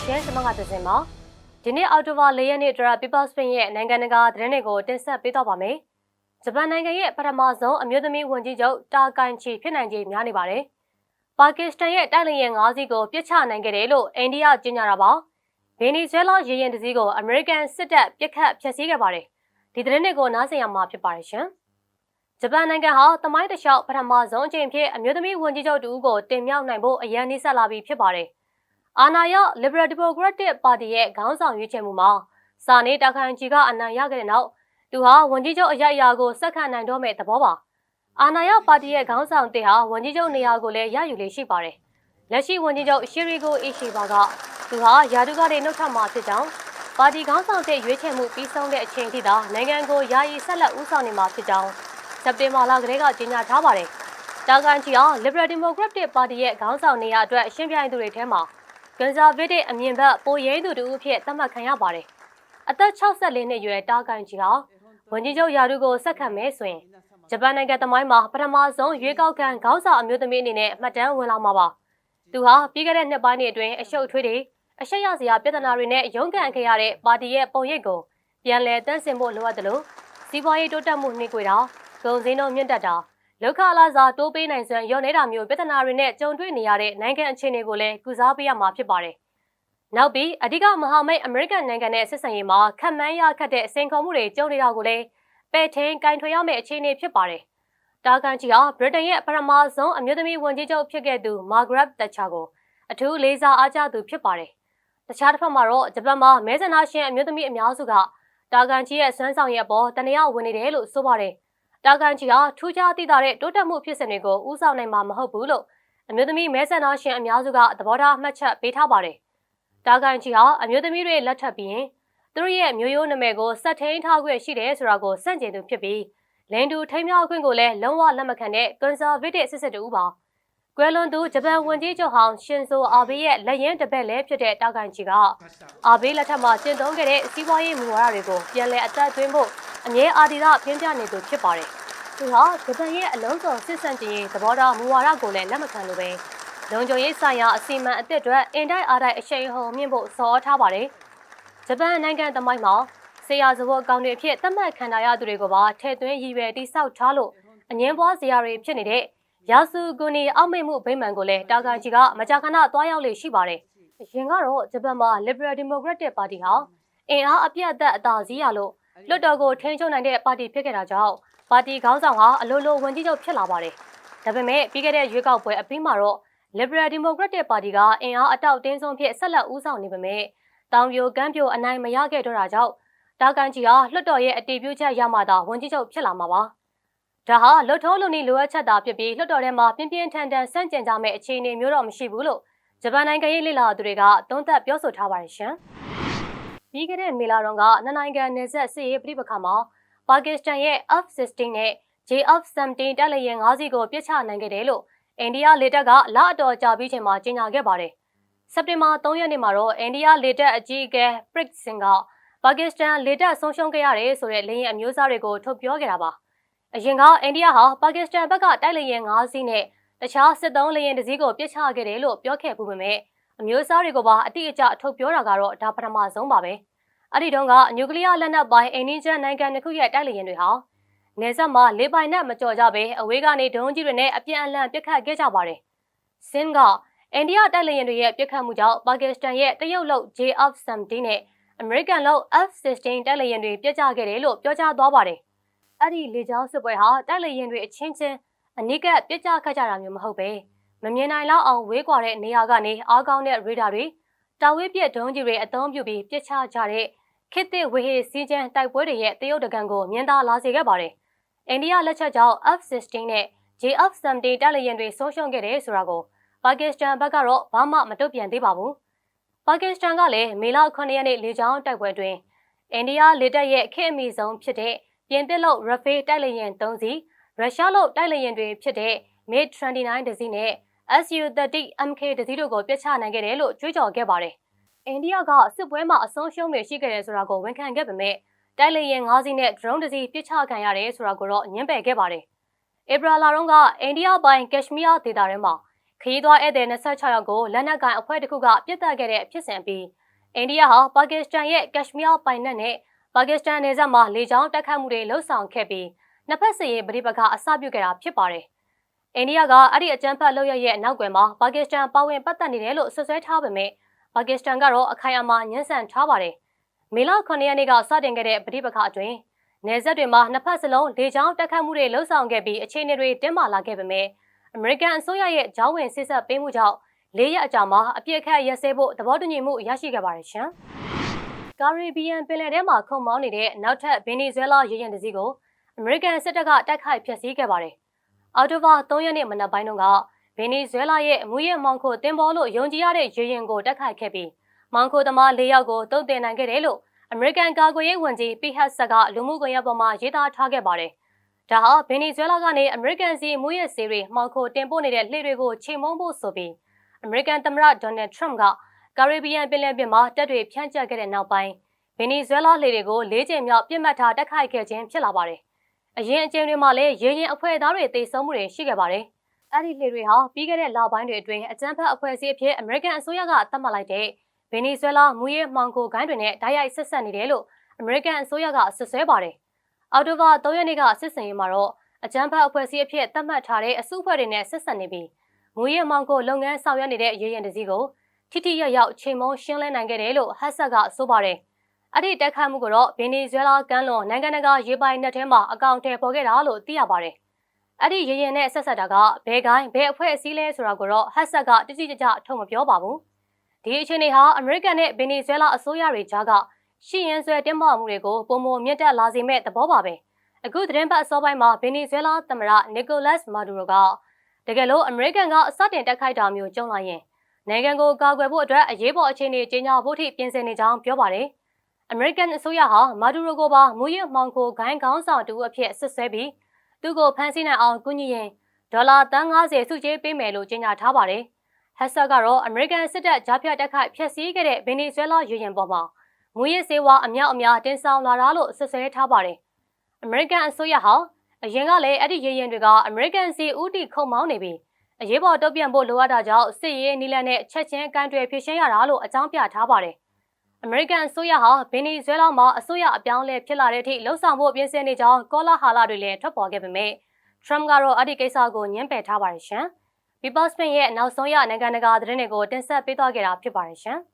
ရှင်ကျွန်မကသစင်ပါဒီနေ့အော်တိုဘာ၄ရက်နေ့အတွက် People Spin ရဲ့နိုင်ငံတကာသတင်းတွေကိုတင်ဆက်ပေးတော့ပါမယ်ဂျပန်နိုင်ငံရဲ့ပထမဆုံးအမျိုးသမီးဝန်ကြီးချုပ်တာကန်ချီဖြစ်နိုင်ခြေများနေပါတယ်ပါကစ္စတန်ရဲ့တိုက်လေယာဉ်၅စီးကိုပြစ်ချနိုင်ခဲ့တယ်လို့အိန္ဒိယကြေညာတာပါဗင်နီဇွဲလားရေရင်တစ်စီးကိုအမေရိကန်စစ်တပ်ပြစ်ခတ်ဖျက်ဆီးခဲ့ပါတယ်ဒီသတင်းတွေကိုနားဆင်ရမှာဖြစ်ပါတယ်ရှင်ဂျပန်နိုင်ငံဟာတမိုင်းတစ်လျှောက်ပထမဆုံးအကြိမ်ဖြစ်အမျိုးသမီးဝန်ကြီးချုပ်တူကိုတင်မြှောက်နိုင်ဖို့အရန်နှိစက်လာပြီးဖြစ်ပါတယ်။ အာဏာရ Liberal Democratic Party ရဲ့ခေါင်းဆောင်ရွေးချယ်မှုမှာစာနေတခိုင်ကြီးကအနိုင်ရခဲ့တဲ့နောက်သူဟာဝန်ကြီးချုပ်အရအရာကိုစက္ကန့်နိုင်တော့မဲ့သဘောပါ။အာဏာရပါတီရဲ့ခေါင်းဆောင်တဲ့ဟာဝန်ကြီးချုပ်နေရာကိုလည်းရယူလေးရှိပါတယ်။လက်ရှိဝန်ကြီးချုပ်ရှီရီကိုအီရှိဘာကသူဟာယာတုကနေနှုတ်ထွက်မှာဖြစ်ကြောင်းပါတီခေါင်းဆောင်တဲ့ရွေးချယ်မှုပြီးဆုံးတဲ့အချိန်ထိသာနိုင်ငံကိုယာယီဆက်လက်ဦးဆောင်နေမှာဖြစ်ကြောင်းစက်တင်ဘာလကလေးကကြေညာထားပါတယ်။တာကန်ချီအောင် Liberal Democratic Party ရဲ့ခေါင်းဆောင်နေရာအတွက်ရှင်းပြိုင်သူတွေထဲမှာ Conservative အမြင်ဘက်ပိုရဲသူတူအဖြစ်သတ်မှတ်ခံရပါတယ်။အသက်64နှစ်အရွယ်တာကန်ချီဟာဝန်ကြီးချုပ်ယာရုကိုဆက်ခံမဲဆိုရင်ဂျပန်နိုင်ငံသမိုင်းမှာပထမဆုံးရွေးကောက်ခံခေါင်းဆောင်အမျိုးသမီးအနေနဲ့မှတ်တမ်းဝင်လာမှာပါ။သူဟာပြီးခဲ့တဲ့နှစ်ပိုင်းအတွင်းအရှုပ်ထွေးတွေအရှက်ရစရာပြဿနာတွေနဲ့ရုန်းကန်ခဲ့ရတဲ့ပါတီရဲ့ပုံရိပ်ကိုပြန်လည်တန့်စင်ဖို့လိုအပ်တယ်လို့စီးပွားရေးတိုးတက်မှုနှိကွေတာကုန်စည်နှုန်းမြင့်တက်တာ လောက်ခလာစာတိုးပေးနိုင်စွမ်းရော့နေတာမျိုးပြဿနာတွေနဲ့ကြုံတွေ့နေရတဲ့နိုင်ငံအခြေအနေကိုလည်းကုစားပေးရမှာဖြစ်ပါတယ်။နောက်ပြီးအဓိကမဟာမိတ်အမေရိကန်နိုင်ငံနဲ့ဆက်ဆံရေးမှာခံမှန်းရခတ်တဲ့စိန်ခေါ်မှုတွေကြုံနေတာကိုလည်းပယ်ထင်းကင်ထွေရမယ့်အခြေအနေဖြစ်ပါတယ်။တာကန်ချီဟာဗြိတိန်ရဲ့ပထမဆုံးအမျိုးသမီးဝန်ကြီးချုပ်ဖြစ်ခဲ့သူမာဂရက်တက်ချာကိုအထူးလေးစားအားကျသူဖြစ်ပါတယ်။တခြားတစ်ဖက်မှာတော့ဂျပန်မှာမဲဆန္ဒရှင်အမျိုးသမီးအများစုကတာကန်ချီရဲ့စွမ်းဆောင်ရည်အပေါ်တနည်းဝင်နေတယ်လို့ဆိုပါတယ်။ တာကန်ချီဟာထူးခြားသိတာတဲ့တိုးတက်မှုဖြစ်စဉ်တွေကိုဦးဆောင်နိုင်မှာမဟုတ်ဘူးလို့အမျိုးသမီးမဲဆန္ဒရှင်အများစုကသဘောထားမှတ်ချက်ပေးထားပါတယ်။တာကန်ချီဟာအမျိုးသမီးတွေလက်ထပ်ပြီးရင်သူတို့ရဲ့မျိုးရိုးနာမည်ကိုစက်ထိန်ထားခွင့်ရှိတယ်ဆိုတာကိုစန့်ကျင်သူဖြစ်ပြီးလန်ဒူထိမ်းမြောက်ခွင့်ကိုလည်းလုံးဝလက်မခံတဲ့ conservative စစ်စစ်တူပါ။ ကွယ်လွန်သူဂျပန်ဝန်ကြီးချုပ်ဟောင်းရှင်ဆိုအာဘေးရဲ့လက်ရင်တပည့်လည်းဖြစ်တဲ့တာကန်ချီကအာဘေးလက်ထက်မှာကျင့်သုံးခဲ့တဲ့စီးပွားရေးမူဝါဒတွေကိုပြန်လည်အသက်သွင်းဖို့အမြဲအာဒီဒပြင်းပြနေသူဖြစ်ပါတယ်။သူဟာဂျပန်ရဲ့အလုံးစုံစစ်ဆန့်ကျင်ရေးသဘောထားမူဝါဒကိုလည်းလက်မခံလို့ပဲလုံခြုံရေးဆိုင်ရာအစီအမံအသစ်တွေအင်တိုက်အားတိုက်အရှိန်ဟုန်မြင့်ဖို့စောထားပါတယ်။ဂျပန်နိုင်ငံသမိုင်းမှာဆေးရစဘောအကောင့်တွေအဖြစ်သတ်မှတ်ခံရသူတွေကိုပါထည့်သွင်းရည်ရွယ်တိစောက်ထားလို့အငင်းပွားစရာတွေဖြစ်နေတဲ့ ရာစုဂူနီအောက်မေ့မှုဗိမာန်ကိုလည်းတာကန်ချီကမကြာခဏသွားရောက်လေရှိပါတယ်။အရင်ကတော့ဂျပန်မှာ Liberal Democratic Party ဟာအင်အားအပြတ်အသတ်အသာစီးရလို့လွတ်တော်ကိုထိန်းချုပ်နိုင်တဲ့ပါတီဖြစ်ခဲ့တာကြောင့်ပါတီခေါင်းဆောင်ဟာအလိုလိုဝန်ကြီးချုပ်ဖြစ်လာပါတယ်။ဒါပေမဲ့ပြီးခဲ့တဲ့ရွေးကောက်ပွဲအပြီးမှာတော့ Liberal Democratic Party ကအင်အားအတောက်တင်းဆုံးဖြစ်ဆက်လက်ဦးဆောင်နေပေမဲ့တောင်ပြိုကမ်းပြိုအနိုင်မရခဲ့တော့တာကြောင့်တာကန်ကြီးဟာလွတ်တော်ရဲ့အတီးပြုချက်ရမှသာဝန်ကြီးချုပ်ဖြစ်လာမှာပါ။ ဒါဟာလွတ်တော်လူနီလိုအပ်ချက်သာဖြစ်ပြီးလွတ်တော်ထဲမှာပြင်းပြင်းထန်ထန်ဆန့်ကျင်ကြမဲ့အခြေအနေမျိုးတော့မရှိဘူးလို့ဂျပန်နိုင်ငံရေးလေ့လာသူတွေကသုံးသပ်ပြောဆိုထားပါတယ်ရှင်။ပြီးခဲ့တဲ့မေလတုန်းကနှစ်နိုင်ငံနယ်စပ်စစ်ရေးပြိပခါမှာပါကစ္စတန်ရဲ့ F-16 နဲ့ JF-17 တပ်လျင်၅စီးကိုပြစ်ချနိုင်ခဲ့တယ်လို့အိန္ဒိယလေတပ်ကလအတော်ကြာပြီးချိန်မှာကြေညာခဲ့ပါတယ်။စက်တင်ဘာ3ရက်နေ့မှာတော့အိန္ဒိယလေတပ်အကြီးအကဲ Prit Singh ကပါကစ္စတန်လေတပ်ဆုံးရှုံးခဲ့ရတယ်ဆိုတဲ့လေယာဉ်အမျိုးအစားတွေကိုထုတ်ပြောခဲ့တာပါ။ အရင်ကအိန္ဒိယဟာပါကစ္စတန်ဘက်ကတိုက်လေယာဉ်၅စီးနဲ့တခြားစစ်သုံးလေယာဉ်တစ်စီးကိုပြစ်ချခဲ့တယ်လို့ပြောခဲ့ပူပေမဲ့အမျိုးအစားတွေကိုပါအတိအကျထုတ်ပြောတာကတော့ဒါပထမဆုံးပါပဲ။အဲ့ဒီတုန်းကနျူကလ িয়ার လက်နက်ပိုင်းအိန္ဒိယနိုင်ငံတစ်ခုရဲ့တိုက်လေယာဉ်တွေဟာနေဆက်မှာလေပိုင်နဲ့မကြော်ကြပဲအဝေးကနေဒုံးကြီးတွေနဲ့အပြန်အလှန်ပစ်ခတ်ခဲ့ကြပါတယ်။စင်ကအိန္ဒိယတိုက်လေယာဉ်တွေရဲ့ပစ်ခတ်မှုကြောင့်ပါကစ္စတန်ရဲ့တရုတ်လုပ် JF-17 နဲ့အမေရိကန်လုပ် F-16 တိုက်လေယာဉ်တွေပြစ်ကျခဲ့တယ်လို့ပြောကြားသွားပါတယ်။ အဲ့ဒီလေကြောင်းစစ်ပွဲဟာတိုက်လေယာဉ်တွေအချင်းချင်းအနိကပြစ်ကျခတ်ကြတာမျိုးမဟုတ်ပဲမမြင်နိုင်လောက်အောင်ဝေးကွာတဲ့နေရာကနေအားကောင်းတဲ့ရေဒါတွေတာဝေးပြက်ဒုံးကြီးတွေအသုံးပြုပြီးပြစ်ချကြတဲ့ခေတ်သစ်ဝေဟေစီးကျန်းတိုက်ပွဲတွေရဲ့တရုတ်တကန်ကိုမြင်သာလာစေခဲ့ပါတယ်။အိန္ဒိယလက်ချက်ကြောင့် F-16 နဲ့ JF-17 တပ်လျင်တွေဆုံးရှုံးခဲ့တယ်ဆိုတာကိုပါကစ္စတန်ဘက်ကတော့ဘာမှမတုံ့ပြန်သေးပါဘူး။ပါကစ္စတန်ကလည်းမေလ9ရက်နေ့လေကြောင်းတိုက်ပွဲတွင်အိန္ဒိယလေတပ်ရဲ့ခေတ်အမီဆုံးဖြစ်တဲ့ ပြင်သစ်လို့ Rafale တိုက်လေယာဉ်3စီးရုရှားလို့တိုက်လေယာဉ်တွေဖြစ်တဲ့ MiG-29 တစီးနဲ့ Su-30 MK တစီးတို့ကိုပြစ်ချနိုင်ခဲ့တယ်လို့ကြွေးကြော်ခဲ့ပါတယ်။အိန္ဒိယကစစ်ပွဲမှာအဆုံးရှုံးတွေရှိခဲ့တယ်ဆိုတာကိုဝန်ခံခဲ့ပေမဲ့တိုက်လေယာဉ်၅စီးနဲ့ drone တစ်စီးပစ်ချခံရတယ်ဆိုတာကိုတော့ညှင်းပယ်ခဲ့ပါတယ်။ဧပြီလတုန်းကအိန္ဒိယပိုင်းကက်ရှမီးယားဒေသထဲမှာခရီးသွားဧည့်သည်26ယောက်ကိုလက်နက်ကိုင်အဖွဲ့တစ်ခုကပြစ်တက်ခဲ့တဲ့ဖြစ်စဉ်ပြီးအိန္ဒိယဟာပါကစ္စတန်ရဲ့ကက်ရှ်မီးယားပိုင်နက်နဲ့ ပါကစ္စတန်နယ်စပ်မှာလေကြောင်းတိုက်ခတ်မှုတွေလှုပ်ဆောင်ခဲ့ပြီးနှစ်ဖက်စစ်ရေးပဋိပက္ခအစပြုခဲ့တာဖြစ်ပါတယ်။အိန္ဒိယကအဲ့ဒီအကြမ်းဖက်လုပ်ရရဲ့နောက်ကွယ်မှာပါကစ္စတန်ပါဝင်ပတ်သက်နေတယ်လို့ဆွဆွဲထားပေမဲ့ပါကစ္စတန်ကတော့အခိုင်အမာညှဉ်းဆန်ထားပါတယ်။မေလ9ရက်နေ့ကစတင်ခဲ့တဲ့ပဋိပက္ခအတွင်းနယ်စပ်တွေမှာနှစ်ဖက်စလုံးလေကြောင်းတိုက်ခတ်မှုတွေလှုပ်ဆောင်ခဲ့ပြီးအခြေအနေတွေတင်းမာလာခဲ့ပေမဲ့အမေရိကန်အစိုးရရဲ့ဂျောင်းဝင်စစ်ဆက်ပေးမှုကြောင့်လေးရက်အကြာမှာအပြစ်အခတ်ရက်စဲဖို့သဘောတူညီမှုရရှိခဲ့ပါတယ်ရှင်။ ကာရီဘီယံပင်လယ်ထဲမှာခုံမောင်းနေတဲ့နောက်ထပ်ဗင်နီဇွဲလားရေရင်တစည်းကိုအမေရိကန်စစ်တပ်ကတိုက်ခိုက်ဖျက်ဆီးခဲ့ပါတယ်။အော်တိုဘာ3ရက်နေ့မနက်ပိုင်းတုန်းကဗင်နီဇွဲလားရဲ့အမူရမောင်ခိုတင်ပေါ်လို့ယုံကြည်ရတဲ့ရေရင်ကိုတိုက်ခိုက်ခဲ့ပြီးမောင်ခိုသမား၄ယောက်ကိုတုံ့တင်နိုင်ခဲ့တယ်လို့အမေရိကန်ကာကွယ်ရေးဝန်ကြီးပီဟတ်ဆက်ကလူမှုကွန်ရက်ပေါ်မှာရေးသားထားခဲ့ပါတယ်။ဒါဟာဗင်နီဇွဲလားကနေအမေရိကန်စီမူရစီရီမောင်ခိုတင်ပို့နေတဲ့လှေတွေကိုချိန်မုံဖို့ဆိုပြီးအမေရိကန်သမ္မတဒေါ်နယ်ထရမ့်က ကာရီဘီယံပင်လယ်ပြင်မှာတပ်တွေဖြန့်ကျက်ခဲ့တဲ့နောက်ပိုင်းဗင်နီဇွဲလားလှေတွေကိုလေးချိန်မြောက်ပြစ်မှတ်ထားတိုက်ခိုက်ခဲ့ခြင်းဖြစ်လာပါတယ်။အရင်အကြိမ်တွေမှာလည်းရေရင်အဖွဲ့သားတွေတိတ်ဆုံးမှုတွေရှိခဲ့ပါတယ်။အဲ့ဒီလှေတွေဟာပြီးခဲ့တဲ့လပိုင်းတွေအတွင်းအကြမ်းဖက်အဖွဲ့အစည်းအဖြစ်အမေရိကန်အစိုးရကသတ်မှတ်လိုက်တဲ့ဗင်နီဇွဲလားမူရဲမှောင်ကိုဂိုင်းတွေနဲ့ဓာတ်ရိုက်ဆက်ဆက်နေတယ်လို့အမေရိကန်အစိုးရကဆွဆွဲပါတယ်။အော်တိုဘာ3ရက်နေ့ကစစ်စင်ရေးမှာတော့အကြမ်းဖက်အဖွဲ့အစည်းအဖြစ်သတ်မှတ်ထားတဲ့အစုအဖွဲ့တွေနဲ့ဆက်ဆက်နေပြီးမူရဲမောင်ကိုလုပ်ငန်းဆောင်ရွက်နေတဲ့ရေရင်တစည်းကို ထိထိရရောက်ချိန်မုံရှင်းလင်းနိုင်ခဲ့တယ်လို့ဟတ်ဆက်ကဆိုပါတယ်။အဲ့ဒီတက်ခတ်မှုကတော့ဗင်နီဇွဲလားကမ်းလွန်နိုင်ငံတကာရေပိုင်နက်ထဲမှာအကောင့်ထဲပေါ်ခဲ့တာလို့သိရပါတယ်။အဲ့ဒီရေရင်နဲ့ဆက်ဆက်တာကဘဲကိုင်းဘဲအဖွဲ့အစည်းလဲဆိုတာကိုတော့ဟတ်ဆက်ကတိတိကျကျထုတ်မပြောပါဘူး။ဒီအခြေအနေဟာအမေရိကန်နဲ့ဗင်နီဇွဲလားအစိုးရတွေကြားကရှီရင်ဆွဲတင်းမာမှုတွေကိုပုံမမြင့်တက်လာစေမဲ့သဘောပါပဲ။အခုသတင်းပတ်အစောပိုင်းမှာဗင်နီဇွဲလားသမ္မတနီကိုလတ်မာဒူရိုကတကယ်လို့အမေရိကန်ကစတင်တက်ခိုက်တာမျိုးကြုံလာရင် နိုင်ငံကိုကာကွယ်ဖို့အတွက်အရေးပေါ်အခြေအနေကြီးညာဖို့ထိပြင်ဆင်နေကြောင်းပြောပါတယ်။အမေရိကန်အစိုးရဟာမာဒူရိုကိုပါမူရမှောင်ခိုဂိုင်းကောင်းဆောင်တူအဖြစ်ဆွဆွဲပြီးသူ့ကိုဖမ်းဆီးနိုင်အောင်ကူညီရင်ဒေါ်လာ350စုချေးပေးမယ်လို့ကြေညာထားပါတယ်။ဟက်ဆာကတော့အမေရိကန်စစ်တပ်ဂျားဖြတ်တက်ခိုက်ဖျက်ဆီးခဲ့တဲ့ဗင်နီဇွဲလားရေရင်ပေါ်မှာမူရစ်စေဝါအမြောက်အများတင်ဆောင်လာတာလို့ဆွဆွဲထားပါတယ်။အမေရိကန်အစိုးရဟာအရင်ကလည်းအဲ့ဒီရေရင်တွေကအမေရိကန်စီဦးတီခုံမောင်းနေပြီး အရေးပေါ်တုံ့ပြန်ဖို့လိုအပ်တာကြောင့်စစ်ရေးနည်းလမ်းနဲ့ချက်ချင်းကန်တွယ်ဖြည့်ရှင်းရတာလို့အကြောင်းပြထားပါတယ်။အမေရိကန်အစိုးရဟာဗင်နီဇွဲလားမှာအစိုးရအပြောင်းလဲဖြစ်လာတဲ့အထိလှုံ့ဆော်ဖို့ပြင်ဆင်နေကြောင်းကောလာဟာလာတွေလည်းထွက်ပေါ်ခဲ့ပေမဲ့ထရမ့်ကတော့အဲ့ဒီကိစ္စကိုညှင်းပယ်ထားပါတယ်ရှင်။ People Spin ရဲ့နောက်ဆုံးရနိုင်ငံတကာသတင်းတွေကိုတင်ဆက်ပေးသွားခဲ့တာဖြစ်ပါတယ်ရှင်။